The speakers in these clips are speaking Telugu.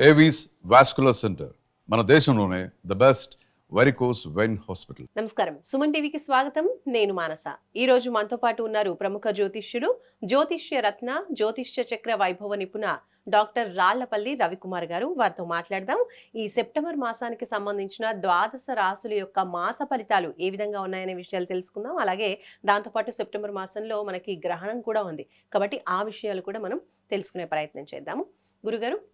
ఏవీస్ వాస్కులర్ సెంటర్ మన దేశంలోనే the best varicose vein hospital నమస్కారం. సుమన్ టీవీకి స్వాగతం. నేను మానస. ఈ రోజు మనతో పాటు ఉన్నారు ప్రముఖ జ్యోతిష్యుడు జ్యోతిష్య రత్న జ్యోతిష్య చక్ర వైభవ నిపుణ డాక్టర్ రాళ్ళపల్లి రవికుమార్ గారు. వారితో మాట్లాడదాం. ఈ సెప్టెంబర్ మాసానికి సంబంధించిన ద్వాదశ రాసుల యొక్క మాస ఫలితాలు ఏ విధంగా ఉన్నాయనే విషయాలు తెలుసుకుందాం. అలాగే దాంతోపాటు సెప్టెంబర్ మాసంలో మనకి గ్రహణం కూడా ఉంది. కాబట్టి ఆ విషయాలు కూడా మనం తెలుసుకునే ప్రయత్నం చేద్దాము. గురుగారు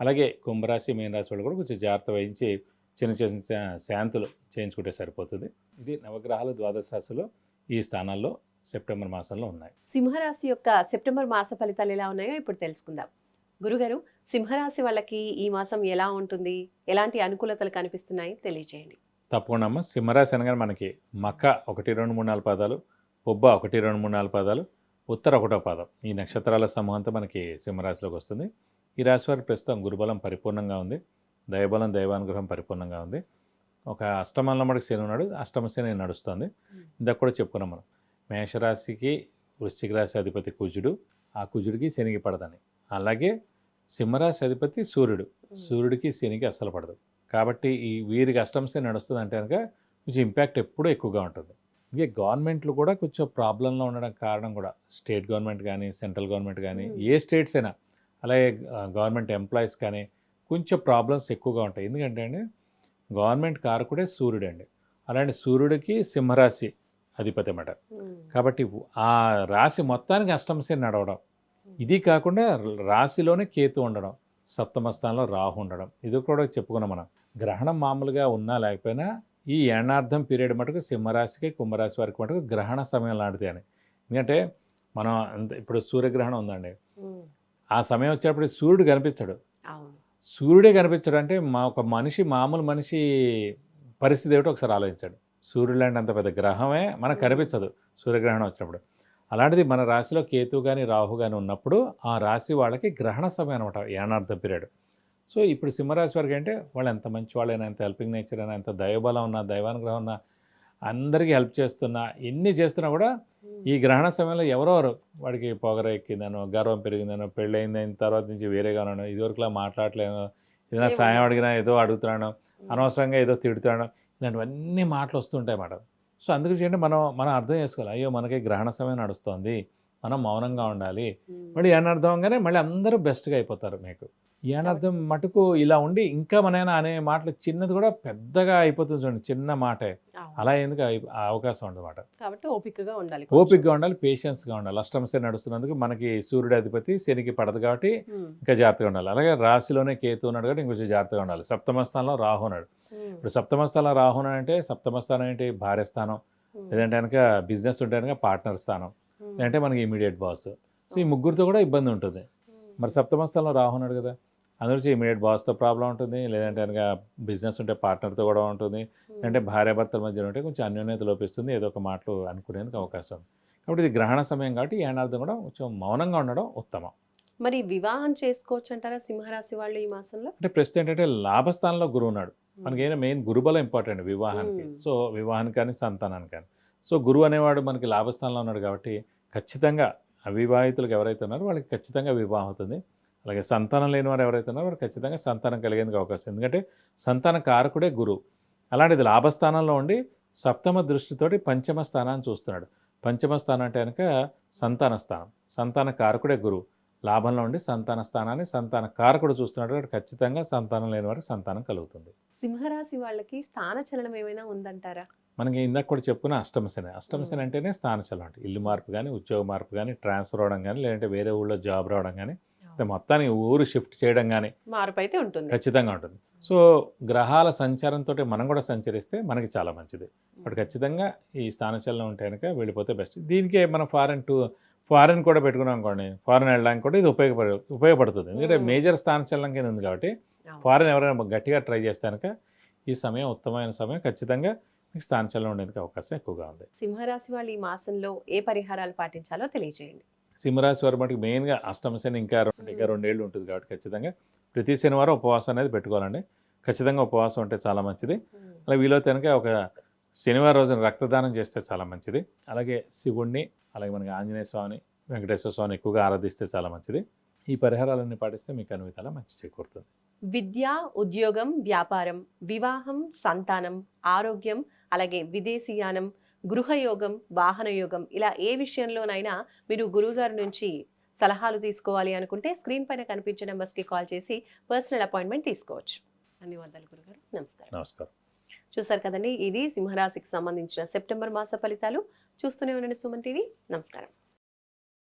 అలాగే కుంభరాశి మీనరాశి వాళ్ళు కూడా కొంచెం జాగ్రత్త వహించి చిన్న చిన్న శాంతులు చేయించుకుంటే సరిపోతుంది. ఇది నవగ్రహాలు ద్వాదశ రాశిలో ఈ స్థానాల్లో సెప్టెంబర్ మాసంలో ఉన్నాయి. సింహరాశి యొక్క సెప్టెంబర్ మాస ఫలితాలు ఎలా ఉన్నాయో ఇప్పుడు తెలుసుకుందాం. గురుగారు సింహరాశి వాళ్ళకి ఈ మాసం ఎలా ఉంటుంది? ఎలాంటి అనుకూలతలు కనిపిస్తున్నాయి తెలియజేయండి తప్పకుండా అమ్మ. సింహరాశి అనగానే మనకి మక్క ఒకటి రెండు మూడు నాలుగు పాదాలు పొబ్బ ఒకటి రెండు మూడు నాలుగు పాదాలు ఉత్తర ఒకటో పాదం. ఈ నక్షత్రాల సమూహంతో మనకి సింహరాశిలోకి వస్తుంది. ఈ రాశి వారి ప్రస్తుతం గురుబలం పరిపూర్ణంగా ఉంది. దైవబలం దైవానుగ్రహం పరిపూర్ణంగా ఉంది. ఒక అష్టమంలో మనకి శని ఉన్నాడు. అష్టమ శని నడుస్తుంది. ఇందాక కూడా చెప్పుకున్నాం మనం. మేషరాశికి వృశ్చిక రాశి అధిపతి కుజుడు. ఆ కుజుడికి శనికి పడదని. అలాగే సింహరాశి అధిపతి సూర్యుడు. సూర్యుడికి శనికి అస్సలు పడదు. కాబట్టి ఈ వీరికి అష్టమ శని నడుస్తుంది అంటే కనుక కొంచెం ఇంపాక్ట్ ఎప్పుడూ ఎక్కువగా ఉంటుంది. ఇంకే గవర్నమెంట్లు కూడా కొంచెం ప్రాబ్లంలో ఉండడం కారణం కూడా. స్టేట్ గవర్నమెంట్ కానీ సెంట్రల్ గవర్నమెంట్ కానీ. ఏ స్టేట్స్ అయినా అలాగే గవర్నమెంట్ ఎంప్లాయీస్ కానీ కొంచెం ప్రాబ్లమ్స్ ఎక్కువగా ఉంటాయి. ఎందుకంటే అండి గవర్నమెంట్ కారకుడే సూర్యుడు అండి అలాంటి సూర్యుడికి సింహరాశి అధిపతి అన్నమాట. కాబట్టి ఆ రాశి మొత్తానికి అష్టమశని నడవడం. ఇది కాకుండా రాశిలోనే కేతు ఉండడం సప్తమ స్థానంలో రాహు ఉండడం. ఇది కూడా చెప్పుకున్నాం మనం. గ్రహణం మామూలుగా ఉన్నా లేకపోయినా ఈ ఏనార్థం పీరియడ్ మటుకు సింహరాశికి కుంభరాశి వారికి మటుకు గ్రహణ సమయం లాంటిది అని. ఎందుకంటే మనం అంత ఇప్పుడు సూర్యగ్రహణం ఉందండి. ఆ సమయం వచ్చేటప్పుడు సూర్యుడు కనిపించడు సూర్యుడే కనిపించడు అంటే మా ఒక మనిషి మామూలు మనిషి పరిస్థితి ఏమిటో ఒకసారి ఆలోచించాడు. సూర్యుడు లాంటి అంత పెద్ద గ్రహమే మనకు కనిపించదు సూర్యగ్రహణం వచ్చినప్పుడు. అలాంటిది మన రాశిలో కేతు కానీ రాహు కానీ ఉన్నప్పుడు ఆ రాశి వాళ్ళకి గ్రహణ సమయం అనమాట ఏనార్థం పీరియడ్. సో ఇప్పుడు సింహరాశి వారికి అంటే వాళ్ళు ఎంత మంచి వాళ్ళైనా ఎంత హెల్పింగ్ నేచర్ అయినా ఎంత దైవబలం ఉన్నా దైవానుగ్రహం ఉన్నా అందరికీ హెల్ప్ చేస్తున్నా. ఎన్ని చేస్తున్నా కూడా ఈ గ్రహణ సమయంలో ఎవరెవరు వాడికి పొగర ఎక్కిందనో గర్వం పెరిగిందనో పెళ్ళయిందైన తర్వాత నుంచి వేరేగా ఉన్నాను ఇదివరకులా మాట్లాడలేను ఏదైనా. సాయం అడిగినా ఏదో అడుగుతున్నాను అనవసరంగా ఏదో తిడుతున్నాను ఇలాంటివన్నీ మాటలు వస్తుంటాయి మేడం. సో అందుకు చేయండి మనం మనం అర్థం చేసుకోవాలి. అయ్యో మనకి గ్రహణ సమయం నడుస్తుంది. మనం మౌనంగా ఉండాలి. మళ్ళీ అని అర్థంగానే మళ్ళీ అందరూ బెస్ట్గా అయిపోతారు మీకు. ఏనార్థం మటుకు ఇలా ఉండి ఇంకా మనైనా అనే మాటలు చిన్నది కూడా పెద్దగా అయిపోతుంది చూడండి చిన్న మాటే. అలా ఎందుకు అవకాశం ఉండమాట కాబట్టి ఓపికగా ఉండాలి ఓపికగా ఉండాలి పేషెన్స్గా ఉండాలి. నడుస్తున్నందుకు మనకి సూర్యుడు అధిపతి శనికి పడదు కాబట్టి ఇంకా జాగ్రత్తగా ఉండాలి. అలాగే రాశిలోనే కేతు ఉన్నాడు కాబట్టి ఇంకొంచెం జాగ్రత్తగా ఉండాలి. సప్తమ స్థానంలో రాహు ఉన్నాడు. ఇప్పుడు సప్తమ స్థానంలో రాహు అంటే సప్తమ స్థానం ఏంటి? భార్య స్థానం. లేదంటే కనుక బిజినెస్ ఉంటే కనుక పార్ట్నర్ స్థానం. లేదంటే మనకి ఇమీడియట్ బాస్ సో ఈ ముగ్గురితో కూడా ఇబ్బంది ఉంటుంది. ఉమ్, మరి సప్తమ స్థానంలో రాహు ఉన్నాడు కదా అందులో ఇమీడియట్ బాస్తో ప్రాబ్లం ఉంటుంది లేదంటే కనుక బిజినెస్ ఉంటే పార్ట్నర్తో కూడా ఉంటుంది అంటే భార్యాభర్తల మధ్య ఉంటే కొంచెం అన్యోన్యత లోపిస్తుంది ఏదో ఒక మాటలు అనుకునేందుకు అవకాశం. కాబట్టి ఇది గ్రహణ సమయం కాబట్టి ఈ కూడా కొంచెం మౌనంగా ఉండడం ఉత్తమం. మరి వివాహం చేసుకోవచ్చు అంటారా సింహరాశి వాళ్ళు ఈ మాసంలో? అంటే ప్రస్తుతం ఏంటంటే లాభస్థానంలో గురువు ఉన్నాడు. మనకి ఏంటంటే మెయిన్ గురుబలం ఇంపార్టెంట్ వివాహానికి. Hmm. సో వివాహానికి కానీ సంతానానికి కానీ. సో గురువు అనేవాడు మనకి లాభస్థానంలో ఉన్నాడు కాబట్టి ఖచ్చితంగా అవివాహితులకు ఎవరైతే ఉన్నారో వాళ్ళకి ఖచ్చితంగా వివాహం అవుతుంది. అలాగే సంతానం లేని వారు ఎవరైతే ఉన్నారో వారు ఖచ్చితంగా సంతానం కలిగేందుకు అవకాశం ఎందుకంటే సంతాన కారకుడే గురువు. అలాంటిది లాభస్థానంలో ఉండి సప్తమ దృష్టితోటి పంచమ స్థానాన్ని చూస్తున్నాడు. పంచమ స్థానం అంటే కనుక సంతాన స్థానం. సంతాన కారకుడే గురువు. లాభంలో ఉండి సంతాన స్థానాన్ని సంతాన కారకుడు చూస్తున్నాడు కాబట్టి ఖచ్చితంగా సంతానం లేని వారికి సంతానం కలుగుతుంది. సింహరాశి వాళ్ళకి స్థాన చలనం ఏమైనా ఉందంటారా? మనకి ఇందాక కూడా చెప్పుకున్న అష్టమశని అష్టమశని అంటేనే స్థానచలం అంటే. ఇల్లు మార్పు కానీ ఉద్యోగ మార్పు కానీ ట్రాన్స్ఫర్ అవడం కానీ లేదంటే వేరే ఊళ్ళో జాబ్ రావడం కానీ అంటే మొత్తానికి ఊరు షిఫ్ట్ చేయడం కానీ మార్పు అయితే ఉంటుంది. ఖచ్చితంగా ఉంటుంది. సో గ్రహాల సంచారంతో మనం కూడా సంచరిస్తే మనకి చాలా మంచిది. బట్ ఖచ్చితంగా ఈ స్థానచలనం ఉంటే కనుక వెళ్ళిపోతే బెస్ట్. దీనికే మనం ఫారెన్ టు ఫారెన్ కూడా పెట్టుకున్నాం అనుకోండి ఫారెన్ వెళ్ళడానికి కూడా ఇది ఉపయోగపడ ఉపయోగపడుతుంది. ఎందుకంటే. మేజర్ స్థానచలనం కింద ఉంది కాబట్టి. ఫారెన్ ఎవరైనా గట్టిగా ట్రై చేస్తే కనుక ఈ సమయం ఉత్తమమైన సమయం. ఖచ్చితంగా మీకు స్థానచలనం ఉండేందుకు అవకాశం ఎక్కువగా ఉంది. సింహరాశి వాళ్ళు ఈ మాసంలో ఏ పరిహారాలు పాటించాలో తెలియజేయండి. సింహరాశి వారి మటుకు మెయిన్గా అష్టమ శని ఇంకా రెండు ఇంకా రెండేళ్ళు ఉంటుంది కాబట్టి ఖచ్చితంగా ప్రతి శనివారం ఉపవాసం అనేది పెట్టుకోవాలండి. ఖచ్చితంగా ఉపవాసం ఉంటే చాలా మంచిది. అలా వీలైతే కనుక ఒక శనివారం రోజున రక్తదానం చేస్తే చాలా మంచిది. అలాగే శివుణ్ణి అలాగే మనకి ఆంజనేయ స్వామిని వెంకటేశ్వర స్వామిని ఎక్కువగా ఆరాధిస్తే చాలా మంచిది. ఈ పరిహారాలన్నీ పాటిస్తే మీకు అన్ని విధాలా మంచి చేకూరుతుంది. విద్య ఉద్యోగం వ్యాపారం వివాహం సంతానం ఆరోగ్యం అలాగే విదేశీయానం గృహయోగం వాహన యోగం ఇలా ఏ విషయంలోనైనా మీరు గురువుగారి నుంచి సలహాలు తీసుకోవాలి అనుకుంటే స్క్రీన్ పైన కనిపించే నెంబర్స్కి కాల్ చేసి పర్సనల్ అపాయింట్మెంట్ తీసుకోవచ్చు. ధన్యవాదాలు గురుగారు. నమస్కారం. నమస్కారం. చూసారు కదండి ఇది సింహరాశికి సంబంధించిన సెప్టెంబర్ మాస ఫలితాలు. చూస్తూనే ఉండండి సుమన్ టీవీ. నమస్కారం.